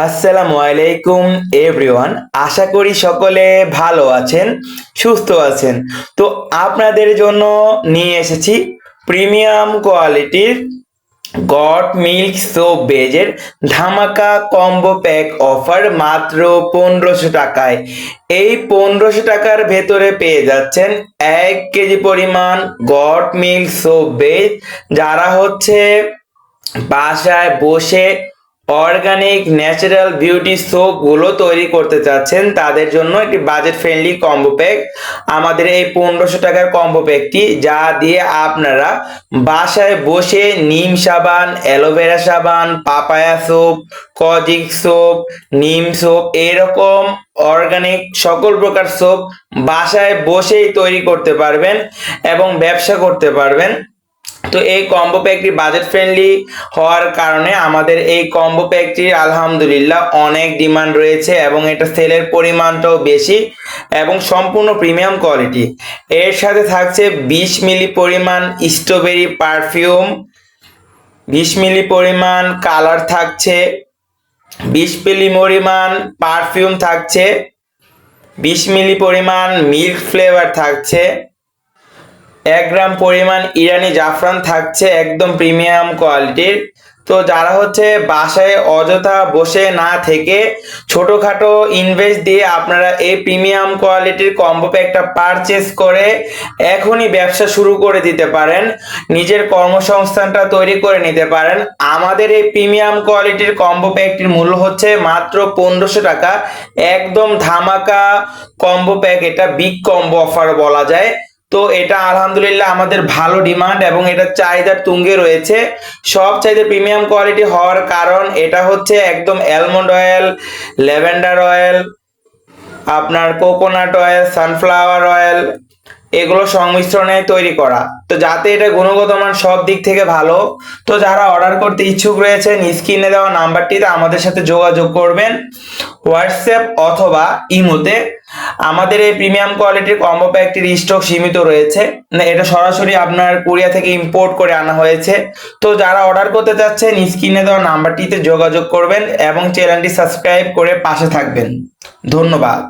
আসসালামু আলাইকুম এভরিওয়ান আশা করি সকলে ভালো আছেন, সুস্থ আছেন। তো আপনাদের জন্য নিয়ে এসেছি প্রিমিয়াম কোয়ালিটির গট মিল্ক সোপ বেজের ধামাকা কম্বো প্যাক অফার মাত্র পনেরোশো টাকায়। এই পনেরোশো টাকার ভেতরে পেয়ে যাচ্ছেন এক কেজি পরিমাণ গট মিল্ক সোপ বেজ। যারা হচ্ছে বাসায় বসে অর্গানিক ন্যাচারাল বিউটি সোপগুলো তৈরি করতে চাচ্ছেন, তাদের জন্য একটি বাজেট ফ্রেন্ডলি কম্বো প্যাক আমাদের এই পনেরোশো টাকার কম্বো প্যাকটি যা দিয়ে আপনারা বাসায় বসে নিম সাবান, অ্যালোভেরা সাবান, পাপায়া সোপ, কজিক সোপ, নিম সোপ, এরকম অর্গানিক সকল প্রকার সোপ বাসায় বসেই তৈরি করতে পারবেন এবং ব্যবসা করতে পারবেন। তো এই কম্বো প্যাকটি বাজেট ফ্রেন্ডলি হওয়ার কারণে আমাদের এই কম্বো প্যাকটির আলহামদুলিল্লাহ অনেক ডিমান্ড রয়েছে এবং এটা সেলের পরিমাণটাও বেশি এবং সম্পূর্ণ প্রিমিয়াম কোয়ালিটি এর সাথে থাকছে বিশ মিলি পরিমাণ স্ট্রবেরি পারফিউম বিশ মিলি পরিমাণ কালার থাকছে, বিশ মিলি পরিমাণ পারফিউম থাকছে, বিশ মিলি পরিমাণ মিল্ক ফ্লেভার থাকছে। এক গ্রাম পরিমাণ ইরানি জাফরান থাকছে একদম প্রিমিয়াম কোয়ালিটির। তো যারা হচ্ছে বাসায় অযথা বসে না থেকে ছোটোখাটো ইনভেস্ট দিয়ে আপনারা এই প্রিমিয়াম কোয়ালিটির কম্বো প্যাকটা পারচেস করে এখনই ব্যবসা শুরু করে দিতে পারেন। নিজের কর্মসংস্থানটা তৈরি করে নিতে পারেন। আমাদের এই প্রিমিয়াম কোয়ালিটির কম্বো প্যাকটির মূল্য হচ্ছে মাত্র পনেরোশো টাকা। একদম ধামাকা কম্বো প্যাক এটা বিগ কম্বো অফার বলা যায়। তো এটা আলহামদুলিল্লাহ আমাদের ভালো ডিমান্ড এবং এটা চাহিদার তুঙ্গে রয়েছে। সব চাইতে প্রিমিয়াম কোয়ালিটি হওয়ার কারণ এটা হচ্ছে একদম অ্যালমন্ড অয়েল ল্যাভেন্ডার অয়েল আপনার কোকোনাট অয়েল সানফ্লাওয়ার অয়েল এগুলো সংমিশ্রণে তৈরি করা। তো যাতে এটা গুণগত মান সব দিক থেকে ভালো, তো যারা অর্ডার করতে ইচ্ছুক রয়েছেন স্ক্রিনে দেওয়া নাম্বারটিতে আমাদের সাথে যোগাযোগ করবেন। হোয়াটসঅ্যাপ অথবা ইমোতে। আমাদের এই প্রিমিয়াম কোয়ালিটির কম্বো প্যাকটির স্টক সীমিত রয়েছে। না এটা সরাসরি আপনার কোরিয়া থেকে ইম্পোর্ট করে আনা হয়েছে। তো যারা অর্ডার করতে চাচ্ছেন স্ক্রিনে দেওয়া নাম্বারটিতে যোগাযোগ করবেন এবং চ্যানেলটি সাবস্ক্রাইব করে পাশে থাকবেন। ধন্যবাদ।